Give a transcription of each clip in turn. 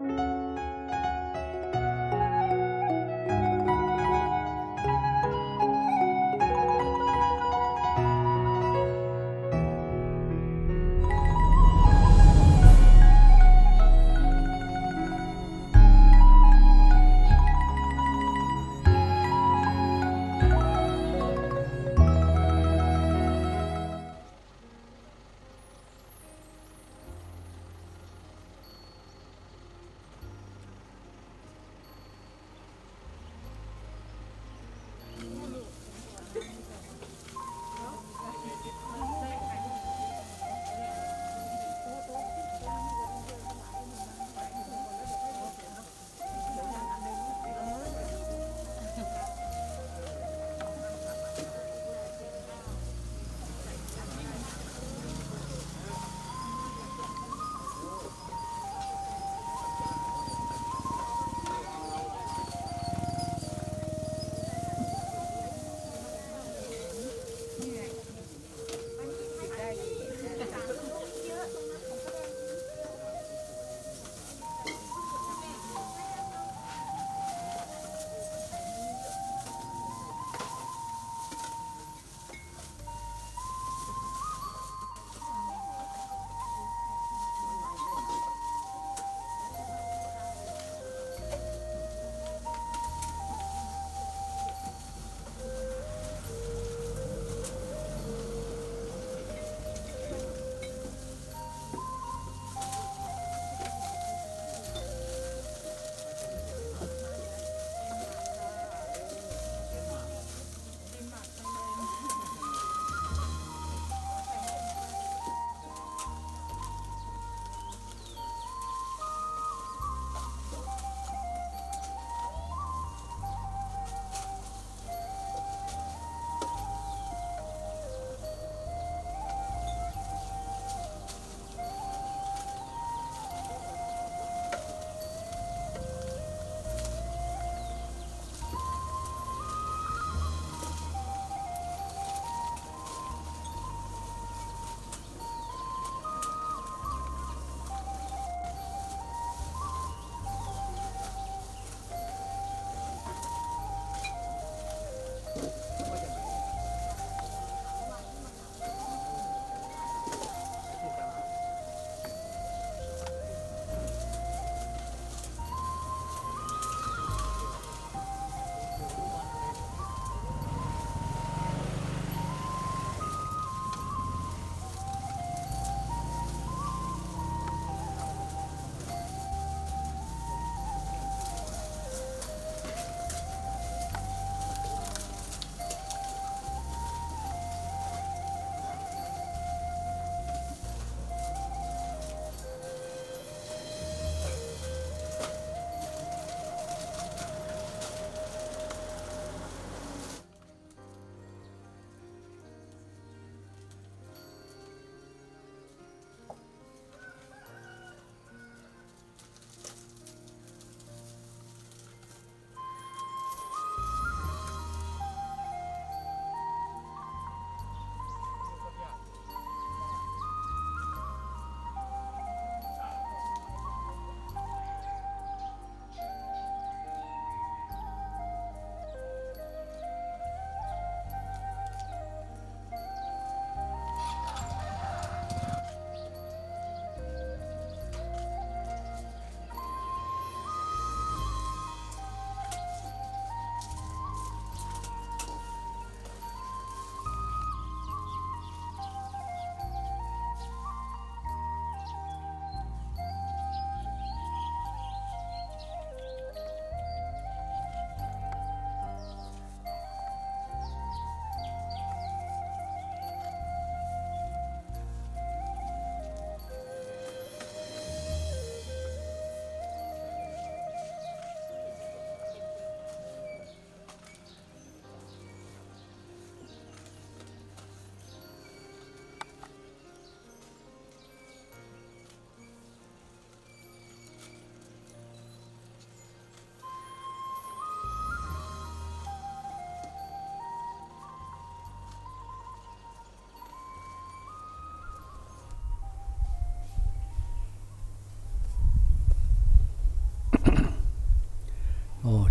พ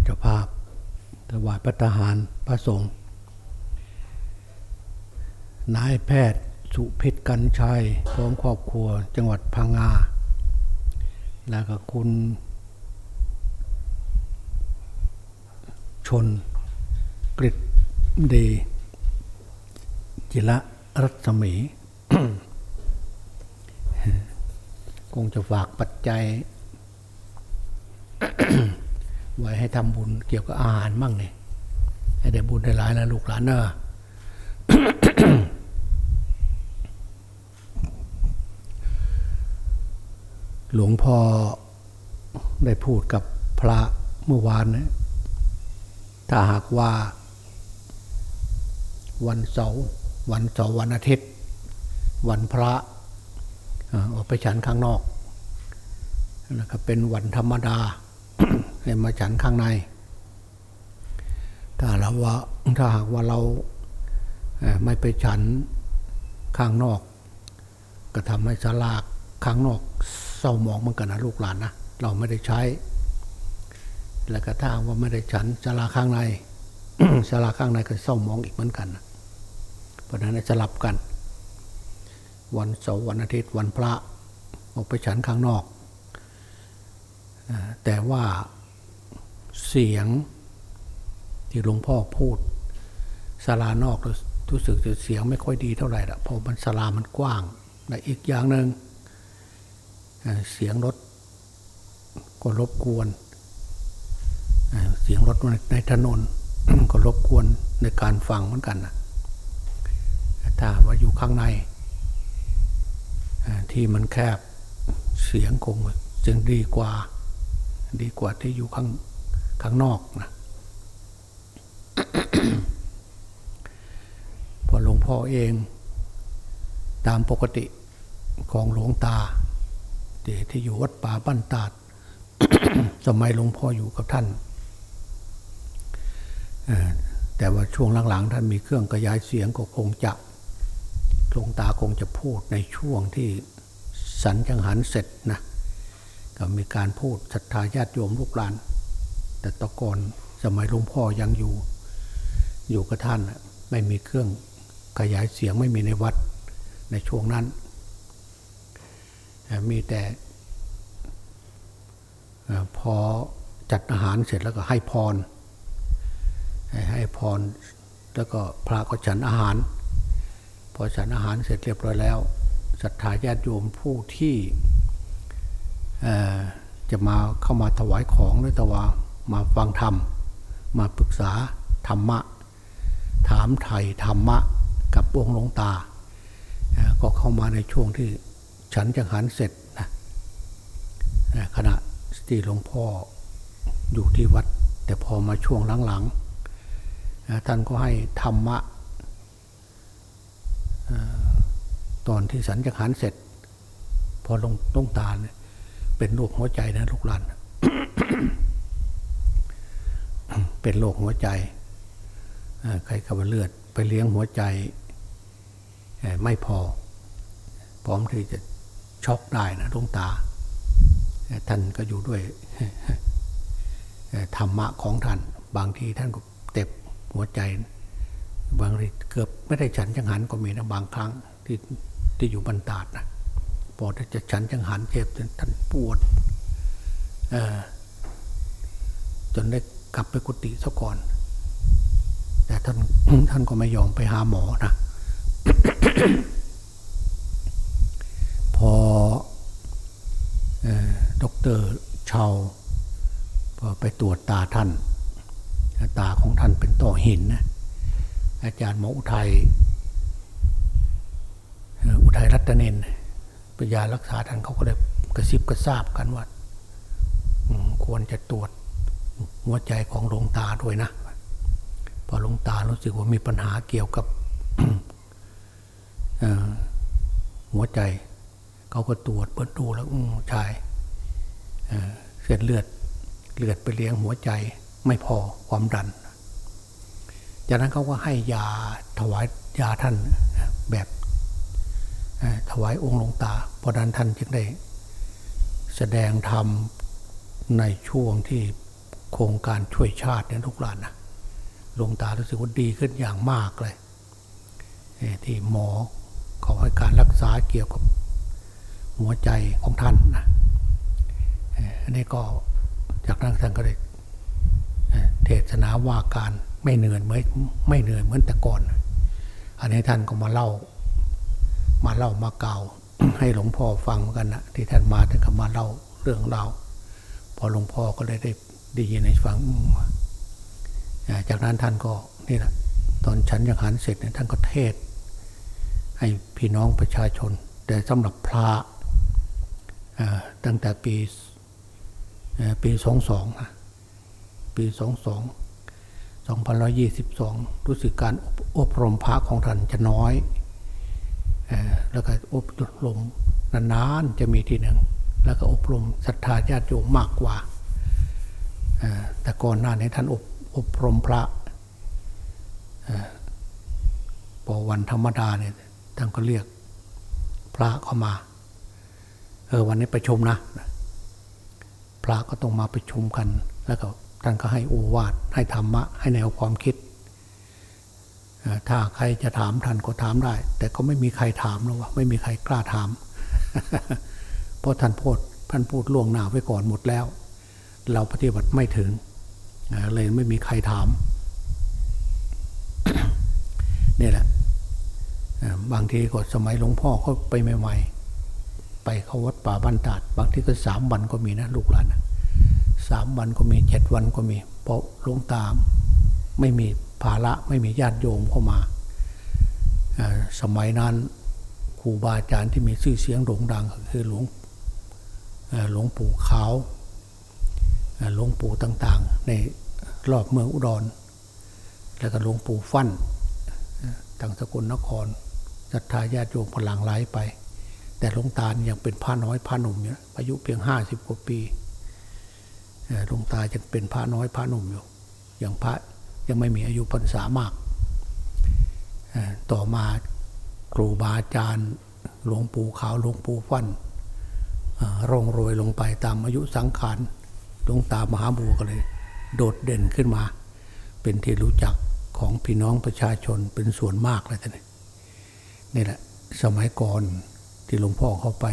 จ้าภาพถวายพระทหารพระสงฆ์นายแพทย์สุพิษกันชัยพร้อมครอบครัวจังหวัดพังงา แล้วก็คุณชนกฤษดีจิระรัศมี คงจะฝากปัจจัย ไว้ให้ทำบุญเกี่ยวกับอาหารมั่งเนี่ยให้ได้บุญได้หลายนะลูกหลานเนอะหลวงพ่อได้พูดกับพระเมื่อวานนะถ้าหากว่า วันเสาร์วันเสาร์วันอาทิตย์ วันพระออกไปฉันข้างนอกนะครับเป็นวันธรรมดา ให้มาฉันข้างใน ถ้าเราว่าถ้าหากว่าเราไม่ไปฉันข้างนอก ก็ทำให้สลากข้างนอกเศร้าหมองเหมือนกันนะลูกหลานนะเราไม่ได้ใช้ แล้วก็ถ้าว่าไม่ได้ฉันสลาข้างในสลาข้างในก็เศร้าหมองอีกเหมือนกันนะเพราะนั้นสลับกัน วันเสาร์วันอาทิตย์วันพระออกไปฉันข้างนอก แต่ว่า เสียงที่หลวงพ่อพูดศาลานอกเรู้สึกจะเสียงไม่ค่อยดีเท่าไหร่ละเพราะมันศาลามันกว้างและอีกอย่างหนึ่งเสียงรถก็รบกวน เสียงรถในถนนก็รบกวนในการฟังเหมือนกันนะถ้าว่าอยู่ข้างใน ที่มันแคบเสียงคงจึงดีกว่า ดีกว่าที่อยู่ข้าง ข้างนอกนะพอหลวงพ่อเองตามปกติของหลวงตาที่ที่อยู่วัดป่าบ้านตาด สมัยหลวงพ่ออยู่กับท่าน แต่ว่าช่วงหลังๆ ท่านมีเครื่องกระจายเสียงก็คงจะหลวงตาคงจะพูดในช่วงที่สันจังหันเสร็จนะก็มีการพูดศรัทธาญาติโยมลูกหลาน แต่ตะกอนสมัยหลวงพ่อยังอยู่ อยู่กับท่านน่ะไม่มีเครื่องขยายเสียงไม่มีในวัดในช่วงนั้น มีแต่พอจัดอาหารเสร็จแล้วก็ให้พร ให้พรแล้วก็พระก็ฉันอาหาร พอฉันอาหารเสร็จเรียบร้อยแล้วศรัทธาญาติโยมผู้ที่จะมาเข้ามาถวายของหรือแต่ว่า มาฟังธรรม มาปรึกษาธรรมะ ถามไทยธรรมะกับองค์หลวงตา ก็เข้ามาในช่วงที่ฉันจังหันเสร็จนะขณะที่หลวงพ่ออยู่ที่วัด แต่พอมาช่วงหลังๆท่านก็ให้ธรรมะตอนที่สันจังหันเสร็จ พอลงลงตาเนี่ยเป็นโรคหัวใจนะลูกหลาน เป็นโรคหัวใจเอ่อใครขับเลือดไปเลี้ยงหัวใจไม่พอ พร้อมที่จะช็อกได้นะดวงตา ท่านก็อยู่ด้วยธรรมะของท่าน บางทีท่านก็เต็บหัวใจ บางทีเกือบไม่ได้ฉันจังหันก็มีนะบางครั้งที่ที่อยู่บรรดาดนะพอที่จะฉันจังหันเจ็บจนท่านปวดจนได้ กลับไปกุฏิซะก่อน แต่ท่านท่านก็ไม่ยอมไปหาหมอนะ พอด็อกเตอร์ชาวพอไปตรวจตาท่าน ตาของท่านเป็นต่อหินนะอาจารย์หมออุทัยอุทัยรัตเนนปัญญารักษาท่านเขาก็เลยกระซิบกระซาบกันว่าควรจะตรวจ หัวใจของหลวงตาด้วยนะพอหลวงตารู้สึกว่ามีปัญหาเกี่ยวกับหัวใจ เขาก็ตรวจเปิดดูแล้วอืมใช่เอ่อเส้นเลือดเลือดไปเลี้ยงหัวใจไม่พอความดัน จากนั้นเขาก็ให้ยาถวายยาท่านแบบถวายองค์หลวงตาเพราะนั้นท่านจึงได้แสดงธรรมในช่วงที่ โครงการช่วยชาติเนี่ยลูกหลานนะหลวงตารู้สึกว่าดีขึ้นอย่างมากเลยที่หมอเขาให้การรักษาเกี่ยวกับหัวใจของท่านนะอันนี้ก็จากนั้นท่านก็เลยเทศนาว่าการไม่เหนื่อยเหมือนไม่เหนื่อยเหมือนแต่ก่อน อันนี้ท่านก็มาเล่า มาเล่ามากล่าวให้หลวงพ่อฟังเหมือนกันนะที่ท่านมาท่านก็มาเล่าเรื่องเราพอหลวงพ่อก็เลยได้ ได้ยินให้ฟังจากนั้นท่านก็นี่แหละตอนฉันยังหันเสร็จเนี่ยท่านก็เทศ ให้พี่น้องประชาชน แต่สำหรับพระตั้งแต่ปีปีสองสองนะปีสองสองสองพันร้อยยี่สิบสองรู้สึกการอบอบรมพระของท่านจะน้อยอแล้วก็อบรมนานๆจะมีทีหนึ่ง แล้วก็อบรมศรัทธาญาติโยมมากกว่า แต่ก่อนหน้านี้ท่านอบอบรมพระอพอวันธรรมดาเนี่ยท่านก็เรียกพระเข้ามา เออวันนี้ประชุมนะ พระก็ต้องมาประชุมกัน แล้วก็ท่านก็ให้โอวาทให้ธรรมะ ให้แนวความคิด ถ้าใครจะถามท่านก็ถามได้ แต่ก็ไม่มีใครถามหรอกว่าไม่มีใครกล้าถาม เพราะท่านพูดท่านพูดล่วงหน้าไว้ก่อนหมดแล้ว เราปฏิบัติไม่ถึงเลยไม่มีใครถามนี่แหละบางทีก็สมัยหลวงพ่อเขาไปใหม่ๆไปเข้าวัดป่าบ้านตาด บางทีก็สามวันก็มีนะลูกหลานสามวันก็มีเจ็ดวันก็มี เพราะหลวงตามไม่มีภาระไม่มีญาติโยมเข้ามา สมัยนั้นครูบาอาจารย์ที่มีชื่อเสียงโด่งดังก็คือหลวงหลวงปู่ขาว หลวงปู่ต่างๆ ในรอบเมืองอุดร แล้วก็หลวงปู่ฟั่นเอ่างสกลนครศรัทธาญาติโยมพลังไหลไป แต่หลวงตานี่ยังเป็นพระน้อยพระหนุ่มอยู่อายุเพียงห้าสิบกว่าปีหลวงตายังเป็นพระน้อยพระหนุ่มอยู่อย่างพระยังไม่มีอายุพรรษามาก ต่อมาครูบาอาจารย์หลวงปู่ขาวหลวงปู่ฟั่นเอ่อร่องโรยลงไปตามอายุสังขาร หลวงตามหาบัวก็เลย โดดเด่นขึ้นมา เป็นที่รู้จักของพี่น้องประชาชนเป็นส่วนมากเลยท่านนี่แหละสมัยก่อนที่หลวงพ่อเข้าไป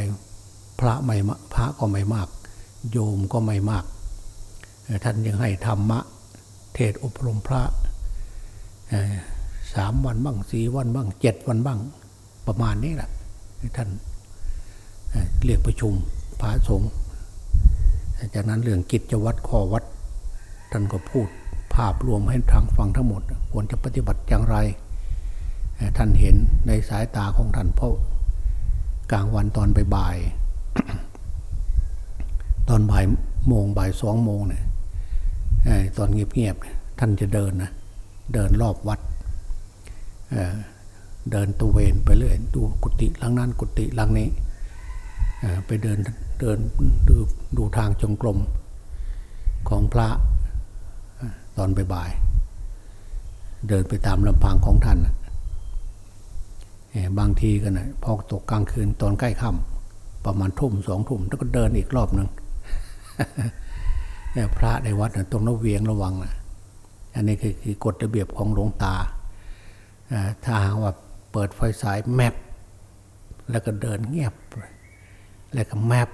พระไม่พระก็ไม่มาก โยมก็ไม่มาก ท่านยังให้ธรรมะ เทศอบรมพระสามวันบ้างสี่วันบ้างเจ็ดวันบ้างประมาณนี้แหละท่านเรียกประชุมพระสงฆ์ จากนั้นเรื่องกิจวัตรข้อวัดท่านก็พูดภาพรวมให้ทางฟังทั้งหมดควรจะปฏิบัติอย่างไร ท่านเห็นในสายตาของท่านเพราะกลางวันตอนบ่ายตอนบ่ายโมงบ่ายสองโมงเนี่ยตอนเงียบๆท่านจะเดินนะเดินรอบวัดเเดินตระเวนไปเรื่อยดูกุฏิหลังนั้นกุฏิหลังนี้ ไปเดินเดินดูดูทางจงกรมของพระตอนบ่ายๆเดินไปตามลำพังของท่านบางทีกันนะพอตกกลางคืนตอนใกล้ค่ำประมาณทุ่มสองทุ่มแล้วก็เดินอีกรอบหนึ่งพระในวัดตรงระเวียงระวังนะอันนี้คือคือกฎระเบียบของหลวงตาถ้าหากว่าเปิดไฟฉายแมปแล้วก็เดินเงียบ แล้วก็แมป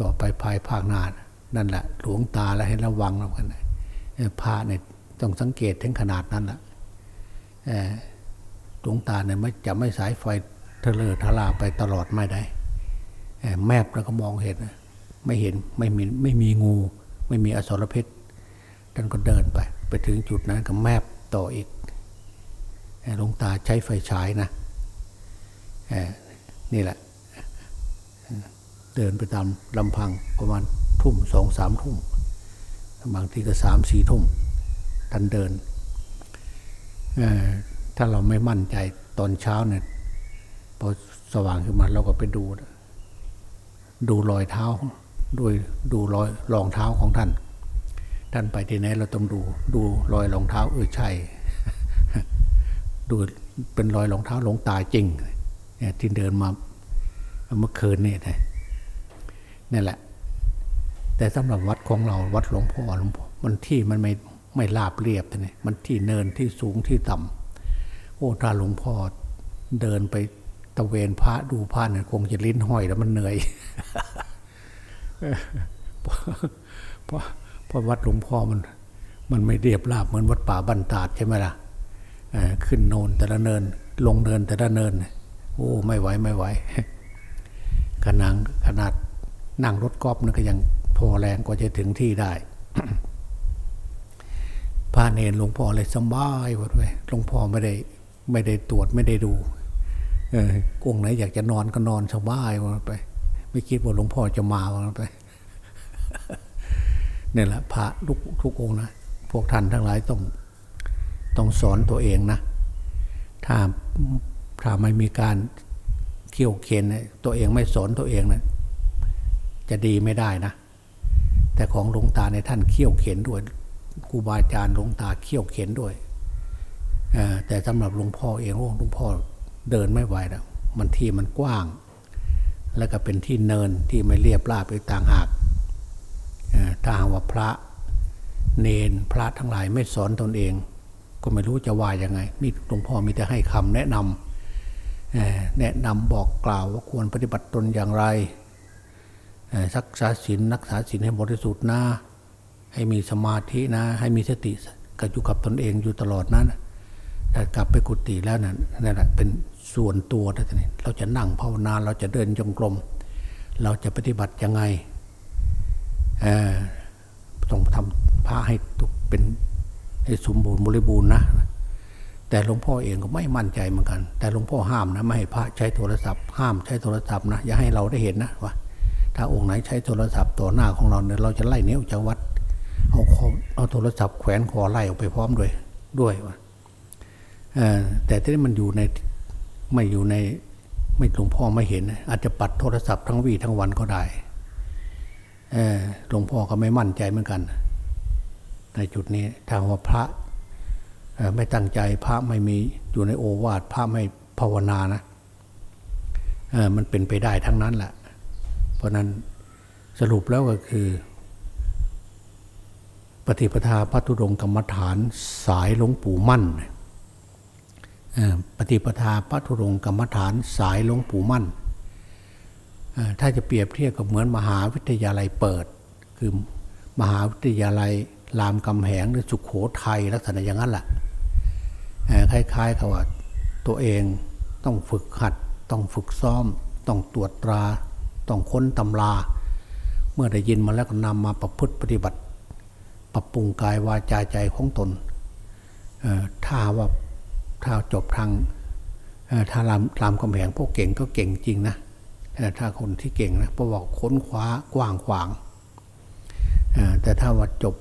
ต่อไปภายภาคหน้านะนั่นแหละหลวงตาแล้วให้ระวังแล้วกันนะเอ่อพระเนี่ยต้องสังเกตถึงขนาดนั้นแหละเอ่อหลวงตาเนี่ยไม่จะไม่สายไฟเทะเลอทลาไปตลอดไม่ได้แมปแล้วก็มองเห็น ไม่เห็นไม่มีไม่มีงู ไม่มีอสรพิษท่านก็เดินไป ไปถึงจุดนั้นก็แมบต่ออีกหลวงตาใช้ไฟฉายนะนี่แหละ เดินไปตามลำพังประมาณทุ่มสองสามทุ่มบางทีก็สามสี่ทุ่มท่านเดิน ถ้าเราไม่มั่นใจตอนเช้าเนี่ยพอสว่างขึ้นมาเราก็ไปดู ดูรอยเท้าด้วยดูรอยรองเท้าของท่าน ท่านไปที่ไหนเราต้องดู ดูรอยรองเท้าเออใช่ ดูเป็นรอยรองเท้าหลงตาจริงที่เดินมาเมื่อคืนนี่นะ นี่แหละ แต่สำหรับวัดของเราวัดหลวงพ่อหลวงพ่อมันที่มันไม่ไม่ราบเรียบนี่มันที่เนินที่สูงที่ต่ำโอ้ถ้าหลวงพ่อเดินไปตะเวนพระดูพระเนี่ยคงจะลิ้นห้อยแล้วมันเหนื่อยเพราะเพราะวัดหลวงพ่อมันมันไม่เรียบราบเหมือนวัดป่าบันตาดใช่ไหมล่ะขึ้นโนนแต่ละเนิน ลงเนินแต่ละเนิน โอ้ ไม่ไหวไม่ไหวขนาดขนาด นั่งรถกอล์ฟนั่นก็ยังพอแรงกว่าจะถึงที่ได้พระเนรหลวงพ่อเลยสบายหมดเลยหลวงพ่อไม่ได้ไม่ได้ตรวจไม่ได้ดูเออกงไหนอยากจะนอนก็นอนสบายวันไป ไม่คิดว่าหลวงพ่อจะมาวันไปเนี่ยแหละพระทุกทุกองนะพวกท่านทั้งหลายต้องต้องสอนตัวเองนะถ้าถ้าไม่มีการเขี่ยวเข็นเนี่ยตัวเองไม่สอนตัวเองนะ จะดีไม่ได้นะ แต่ของหลวงตาในท่านเขี่ยวเข็นด้วยครูบาอาจารย์หลวงตาเขี่ยวเข็นด้วยแต่สำหรับหลวงพ่อเองโอ้หลวงพ่อเดินไม่ไหวแล้วมันที่มันกว้าง แล้วก็เป็นที่เนินที่ไม่เรียบราบไปต่างหากถ้าหากว่าพระเนนพระทั้งหลายไม่สอนตนเอง ก็ไม่รู้จะว่ายังไงนี่หลวงพ่อมีแต่ให้คำแนะนำแนะนำบอกกล่าวว่าควรปฏิบัติตนอย่างไร รักษาศีลรักษาศีลให้บริสุทธิ์นะ ให้มีสมาธินะ ให้มีสติกับอยู่กับตนเองอยู่ตลอดนั้นแต่กลับไปกุฏิแล้วนั่นนั่นแหละเป็นส่วนตัวนะท่านนี่เราจะนั่งภาวนาเราจะเดินจงกรม เราจะปฏิบัติยังไงต้องทำพระให้เป็นให้สมบูรณ์บริบูรณ์นะแต่หลวงพ่อเองก็ไม่มั่นใจเหมือนกัน แต่หลวงพ่อห้ามนะไม่ให้พระใช้โทรศัพท์ห้ามใช้โทรศัพท์นะอย่าให้เราได้เห็นนะว่า ถ้าองค์ไหนใช้โทรศัพท์ต่อหน้าของเราเนี่ยเราจะไล่เนี้ยออกจากวัด เอาคอเอาโทรศัพท์แขวนคอไล่ออกไปพร้อมด้วยด้วยวะเอ่อแต่ที่นี่มันอยู่ในไม่อยู่ในไม่หลวงพ่อไม่เห็น อาจจะปัดโทรศัพท์ทั้งวี่ทั้งวันก็ได้หลวงพ่อก็ไม่มั่นใจเหมือนกัน ในจุดนี้ทางว่าพระไม่ตั้งใจพระไม่มีอยู่ในโอวาทพระไม่ภาวนานะมันเป็นไปได้ทั้งนั้นแหละ เพราะนั้นสรุปแล้วก็คือ ปฏิปทาพระธุดงกรรมฐานสายหลวงปู่มั่น ปฏิปทาพระธุดงกรรมฐานสายหลวงปู่มั่น ถ้าจะเปรียบเทียบกับเหมือนมหาวิทยาลัยเปิด คือมหาวิทยาลัยรามคำแหงหรือสุขโขทัยลักษณะอย่างนั้นแหละคล้ายๆกับว่าตัวเองต้องฝึกหัด ต้องฝึกซ้อม ต้องตรวจตรา ต้องค้นตำรา เมื่อได้ยินมาแล้วก็นำมาประพฤติปฏิบัติ ปรับปรุงกายวาจาใจของตนเอ่อถ้าว่าถ้าจบทางเอ่อถ้ารามรามคำแหงพวกเก่งก็เก่งจริงนะเอ่อถ้าคนที่เก่งนะเพราะว่าค้นคว้ากว้างขวางแต่ถ้าว่าจบ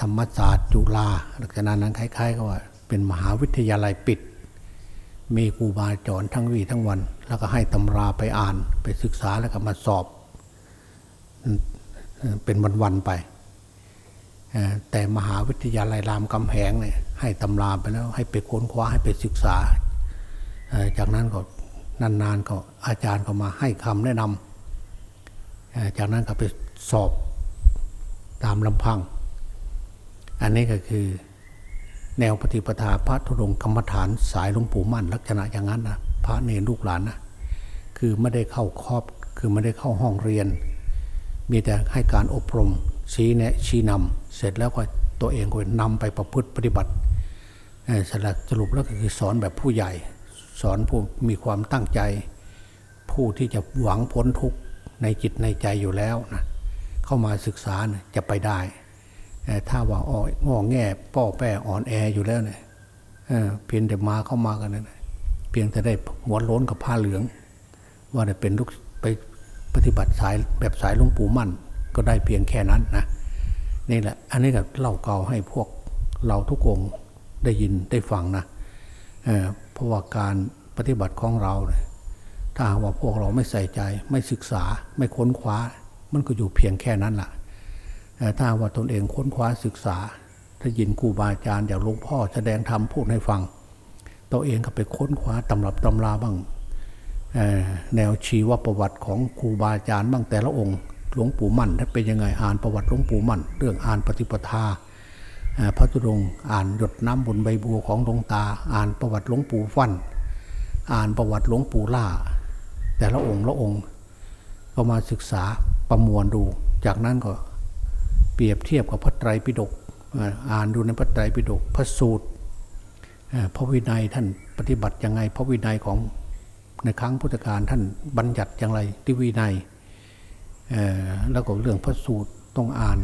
ธรรมศาสตร์จุฬาลักษณะนั้นคล้ายๆกับว่าเป็นมหาวิทยาลัยปิด มีครูบาอาจารย์ทั้งวีทั้งวัน แล้วก็ให้ตำราไปอ่านไปศึกษาแล้วก็มาสอบ เป็นวันๆไป แต่มหาวิทยาลัยรามคำแหงเนี่ยให้ตำราไปแล้วให้ไปค้นคว้าให้ไปศึกษา จากนั้นก็นานๆก็อาจารย์ก็มาให้คำแนะนำจากนั้นก็ไปสอบตามลำพัง อันนี้ก็คือแนวปฏิปทาพระธุดงค์กรรมฐานสายหลวงปู่มั่นลักษณะอย่างนั้นนะ ระเนรลูกหลานนะคือไม่ได้เข้าครอบคือไม่ได้เข้าห้องเรียน มีแต่ให้การอบรมชี้แนะชี้นำเสร็จแล้วก็ตัวเองก็นำไปประพฤติปฏิบัติสรุปสรุปแล้วก็คือสอนแบบผู้ใหญ่ สอนผู้มีความตั้งใจ ผู้ที่จะหวังพ้นทุกข์ในจิตในใจอยู่แล้วนะเข้ามาศึกษานะจะไปได้ ถ้าว่าอ้องอแง่ป้อแป้อ่อนแออยู่แล้วเนี่ยเออเพียงแต่มาเข้ามากันนะ เพียงแต่ได้หัวโล้นกับผ้าเหลือง ว่าได้เป็นลูกไปปฏิบัติสายแบบสายหลวงปู่มั่น ก็ได้เพียงแค่นั้นนะนี่แหละ อันนี้ก็เล่าเก่าให้พวกเราทุกองค์ได้ยินได้ฟังนะเเพราะว่าการปฏิบัติของเราเนี่ยถ้าว่าพวกเราไม่ใส่ใจ ไม่ศึกษาไม่ค้นคว้า มันก็อยู่เพียงแค่นั้นแหละเอ่อถ้าว่าตนเองค้นคว้าศึกษา ถ้ายินครูบาอาจารย์อย่างหลวงพ่อแสดงธรรมพูดให้ฟัง ตัวเองก็ไปค้นคว้าตำรับตำราบ้างแนวชีวประวัติของครูบาอาจารย์บ้างแต่ละองค์ หลวงปู่มั่นท่านเป็นยังไงอ่านประวัติหลวงปู่มั่น เรื่องอ่านปฏิปทาพระธุดงอ่านหยดน้ำบนใบบัวของหลวงตา อ่านประวัติหลวงปู่ฟันอ่านประวัติหลวงปู่ล่า แต่ละองค์ละองค์ก็มาศึกษาประมวลดู จากนั้นก็เปรียบเทียบกับพระไตรปิฎกอ่านดูในพระไตรปิฎกพระสูตร พระวินัยท่านปฏิบัติยังไง พระวินัยของในครั้งพุทธกาลท่านบัญญัติอย่างไรที่วินัยแล้วก็เรื่องพระสูตรต้องอ่าน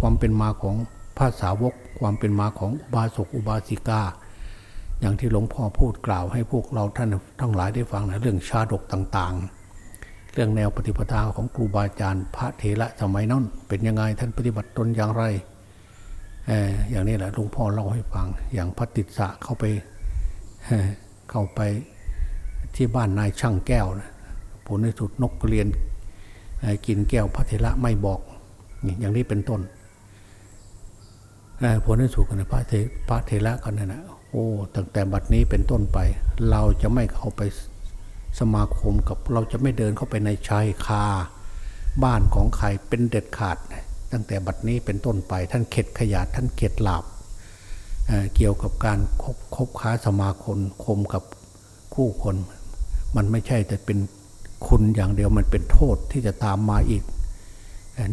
ความเป็นมาของพระสาวก ความเป็นมาของอุบาสกอุบาสิกา อย่างที่หลวงพ่อพูดกล่าวให้พวกเราท่านทั้งหลายได้ฟังนะเรื่องชาดกต่างๆ เรื่องแนวปฏิปทาของครูบาอาจารย์ พระเถระสมัยนั้นเป็นยังไงท่านปฏิบัติตนอย่างไร อย่างนี้แหละหลวงพ่อเล่าให้ฟัง อย่างพระติสะเข้าไปเข้าไปที่บ้านนายช่างแก้วนะผลในสุดนกเรียนกินแก้วพระเถระไม่บอกนี่อย่างนี้เป็นต้นผลที่สุดกันพระเทพระเทระกันนั่นนะโอ้ตั้งแต่บัดนี้เป็นต้นไป เราจะไม่เข้าไปสมาคมกับเราจะไม่เดินเข้าไปในชายคา บ้านของใครเป็นเด็ดขาดนะ ตั้งแต่บัดนี้เป็นต้นไปท่านเข็ดขยาดท่านเข็ดหลาบเเกี่ยวกับการคบคบค้าสมาคมคมกับคู่คน มันไม่ใช่แต่เป็นคุณอย่างเดียวมันเป็นโทษที่จะตามมาอีก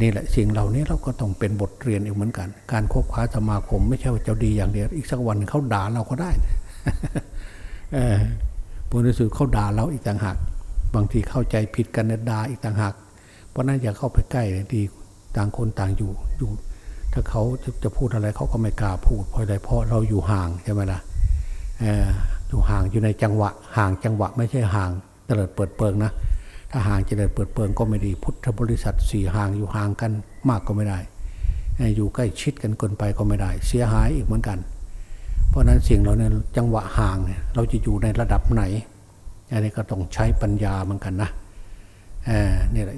นี่แหละสิ่งเหล่านี้เราก็ต้องเป็นบทเรียนอีกเหมือนกัน การคบค้าสมาคม ไม่ใช่ว่าจะดีอย่างเดียวอีกสักวันเขาด่าเราก็ได้เออผู้นิสุดเขาด่าเราอีกต่างหาก บางทีเข้าใจผิดกันนะด่าอีกต่างหาก เพราะนั้นอย่าเข้าไปใกล้ดี ต่างคนต่างอยู่อยู่ ถ้าเขาจะจะพูดอะไรเขาก็ไม่กล้าพูดเพราะอะไรเพราะเราอยู่ห่างใช่ไหมล่ะอยู่ห่างอยู่ในจังหวะ ห่างจังหวะไม่ใช่ห่างเตลิดเปิดเปิงนะถ้าห่างเจริญเปิดเปิงก็ไม่ดีพุทธบริษัทสี่ห่างอยู่ห่างกันมากก็ไม่ได้ อยู่ใกล้ชิดกันเกินไปก็ไม่ได้ เสียหายอีกเหมือนกัน เพราะฉะนั้นสิ่งเราเนี่ยจังหวะห่างเนี่ยเราจะอยู่ในระดับไหนอันนี้ก็ต้องใช้ปัญญาเหมือนกันนะเนี่แหละ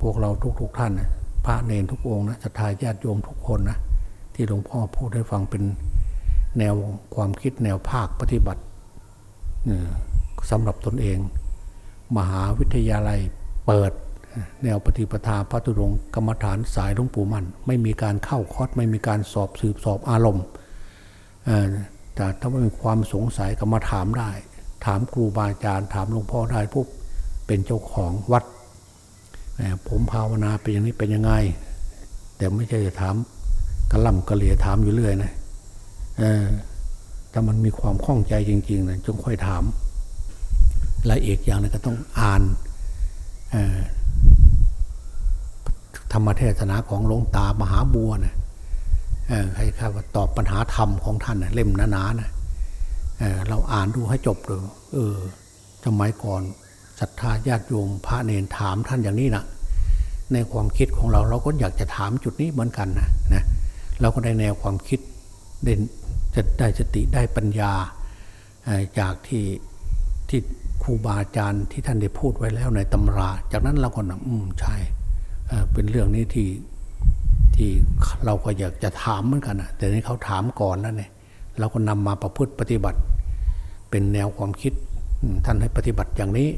พวกเราทุกๆทท่านนะ พระเนรทุกองนะศรัทธาญาติโยมทุกคนนะที่หลวงพ่อพูดให้ฟังเป็นแนวความคิดแนวภาคปฏิบัติสำหรับตนเอง มหาวิทยาลัยเปิดแนวปฏิปทาพระธุดงค์กรรมฐานสายหลวงปู่มั่นไม่มีการเข้าคอร์สไม่มีการสอบสืบสอบอารมณ์แต่ถ้ามีความสงสัยก็มาถามได้ ถามครูบาอาจารย์ ถามหลวงพ่อได้พวกเป็นเจ้าของวัด ผมภาวนาเป็นอย่างนี้เป็นยังไง แต่ไม่ใช่จะถามกระล่ำกระเหลี่ยถามอยู่เรื่อยนะถ้ามันมีความข้องใจจริงๆนะจงค่อยถามและเอีกอย่างนึงก็ต้องอ่านธรรมเทศนาของหลวงตามหาบัวนะให้ข้าว่าตอบปัญหาธรรมของท่านนะเล่มหนาๆนะเเราอ่านดูให้จบเลยเออสมัยก่อน ศรัทธาญาติโยมพระเนนถามท่านอย่างนี้นะในความคิดของเราเราก็อยากจะถามจุดนี้เหมือนกันนะนะเราก็ได้แนวความคิดเด่นจะได้สติได้ปัญญาจากที่ที่ครูบาอาจารย์ที่ท่านได้พูดไว้แล้วในตำรา จากนั้นเราก็นำอืมใช่เป็นเรื่องนี้ที่ที่เราก็อยากจะถามเหมือนกันนะแต่นี่เขาถามก่อนแล้วเนี่ยเราก็นำมาประพฤติปฏิบัติ เป็นแนวความคิดท่านให้ปฏิบัติอย่างนี้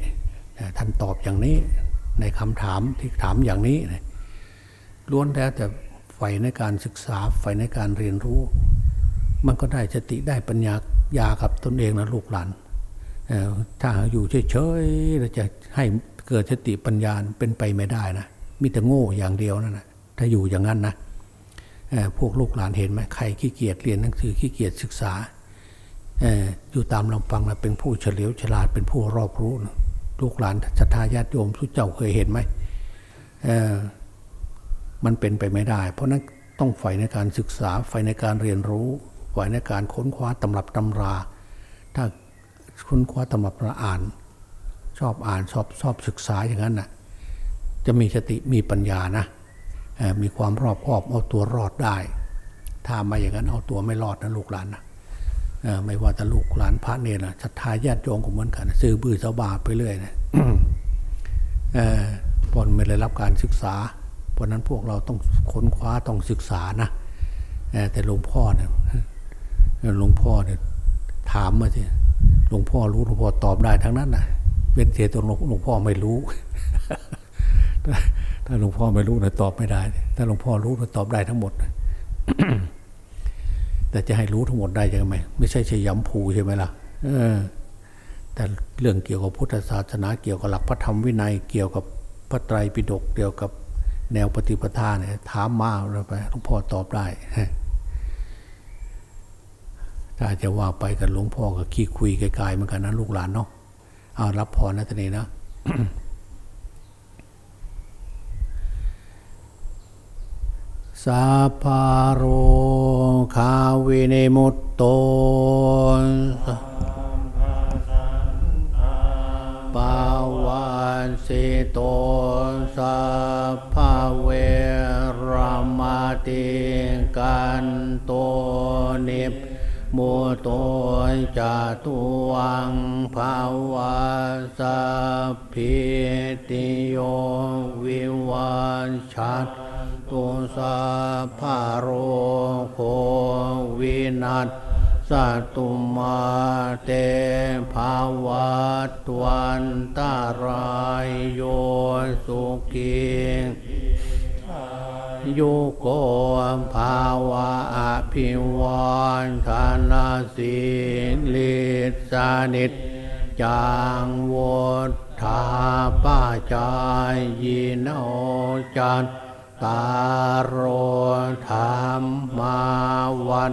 ท่านตอบอย่างนี้ในคำถามที่ถามอย่างนี้ล้วนแล้วแต่ใฝ่ในการศึกษาใฝ่ในการเรียนรู้ มันก็ได้สติได้ปัญญายากับตนเองนะลูกหลานถ้าอยู่เฉยๆเราจะให้เกิดสติปัญญาเป็นไปไม่ได้นะมีแต่โง่อย่างเดียวนั่นนะถ้าอยู่อย่างนั้นนะพวกลูกหลานเห็นไหมใครขี้เกียจเรียนหนังสือขี้เกียจศึกษาเอ่ออยู่ตามลำพังนะเป็นผู้เฉลียวฉลาดเป็นผู้รอบรู้นะ ลูกหลานศรัทธาญาติโยมทุกเจ้าเคยเห็นไหมมันเป็นไปไม่ได้ เพราะนั้นต้องใฝ่ในการศึกษาใฝ่ในการเรียนรู้ใฝ่ในการค้นคว้าตำรับตำรา ถ้าคุณคว้าตำรับมาอ่าน ชอบอ่านชอบชอบศึกษาอย่างนั้นน่ะจะมีสติมีปัญญานะมีความรอบคอบเอาตัวรอดได้ ถ้าม่อย่างนั้นเอาตัวไม่รอดนะลูกหลานนะเอ่อ ไม่ว่าแต่ลูกหลานพระเนรนะศรัทธาญาติโยมก็เหมือนกันซื้อบื้อสาบาไปเรื่อยนะเอ่อพอนไม่ได้รับการศึกษา เพราะนั้นพวกเราต้องค้นคว้าต้องศึกษานะอแต่หลวงพ่อเนี่ยหลวงพ่อเนี่ยถามมาสิหลวงพ่อรู้หลวงพ่อตอบได้ทั้งนั้นนะเป็นเสียตัวหลวงหลวงพ่อไม่รู้ ถ้าหลวงพ่อไม่รู้นะตอบไม่ได้ ถ้าหลวงพ่อรู้นะตอบได้ทั้งหมด แต่จะให้รู้ทั้งหมดได้ยังไงไม่ใช่ใช่ย้ำภูใช่ไหมล่ะแต่เรื่องเกี่ยวกับพุทธศาสนาเกี่ยวกับหลักพระธรรมวินัยเกี่ยวกับพระไตรปิฎกเกี่ยวกับแนวปฏิปทาเนี่ยถามมาเราไปหลวงพ่อตอบได้ถ้าจะว่าไปกับหลวงพ่อก็ขี้คุยไกลๆเหมือนกันนะลูกหลานเนาะเอารับพรนะท่านนี้นะ สัพพโรคาวินิมุตโตปาวันสิโตสัพพเวรมาติกันโตนิพมุตโตจาตุวังภาวะสัพพิติโยวิวัชชัต ตุสัพพโรโควินัสสัตุมาเตภาวัตวันตารายโยสุขียุโกภาวะอภิวันธนาสิลิสานิจจังวุฒาป้าจายยิโนจัต ตารโรธรรมาวัฏ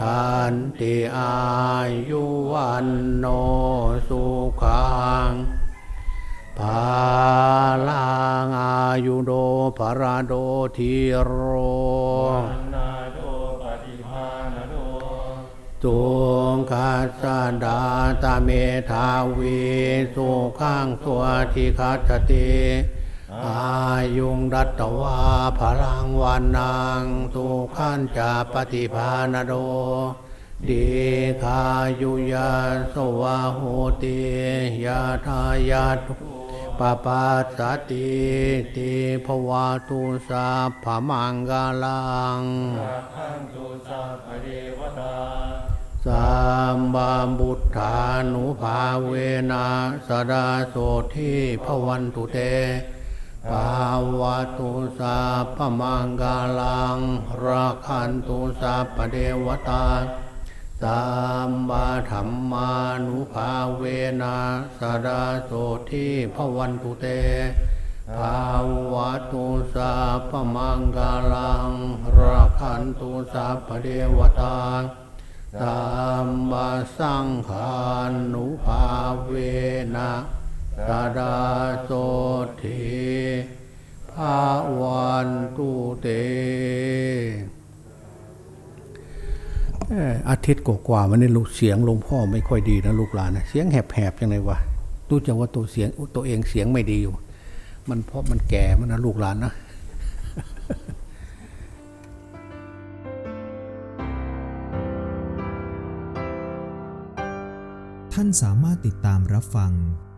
ทันติอายุวันโนสุขังภาลังอายุโดภราโดทีโรนาโดปฏิภาณโดตุงคัสสะดาตาเมทาวีสุขังสวทิคัตติ อายุงรัตตวาพลังวันนางสุขันจะปฏิภาณโดดีคายุยาสวาโหติยาทายาทุปปัสสติติภวาตุสาพมังกาลังสามบัมบุทธานุภาเวนะสดาโสทิภวันตุเต ภาวะตุสัพมังกาลัง ราคันตุสัพพเทวตาสัมมาธรรมานุภาเวนะสดาโสทิภวันตุเตภาวะตุสัพมังกาลัง ราคันตุสัพพเทวตาสัมมาสังฆานุภาเวนะ สดาโสทิภาวันตุเต อาทิตย์กว่าๆวันนี้ลูกเสียงหลวงพ่อไม่ค่อยดีนะลูกหลานนะเสียงแหบๆยังไงวะรู้จักว่าตัวเสียงตัวเองเสียงไม่ดีอยู่ มันเพราะมันแก่มันนะลูกหลานนะท่านสามารถติดตามรับฟัง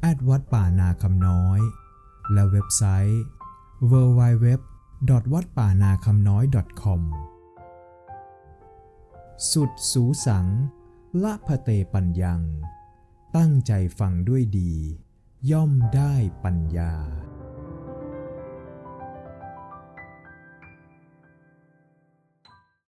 แอดวัดป่านาคำน้อย และเว็บไซต์ www. วัดป่านาคำน้อย .com สุดสูสัง ละพะเตปัญญัง ตั้งใจฟังด้วยดี ย่อมได้ปัญญา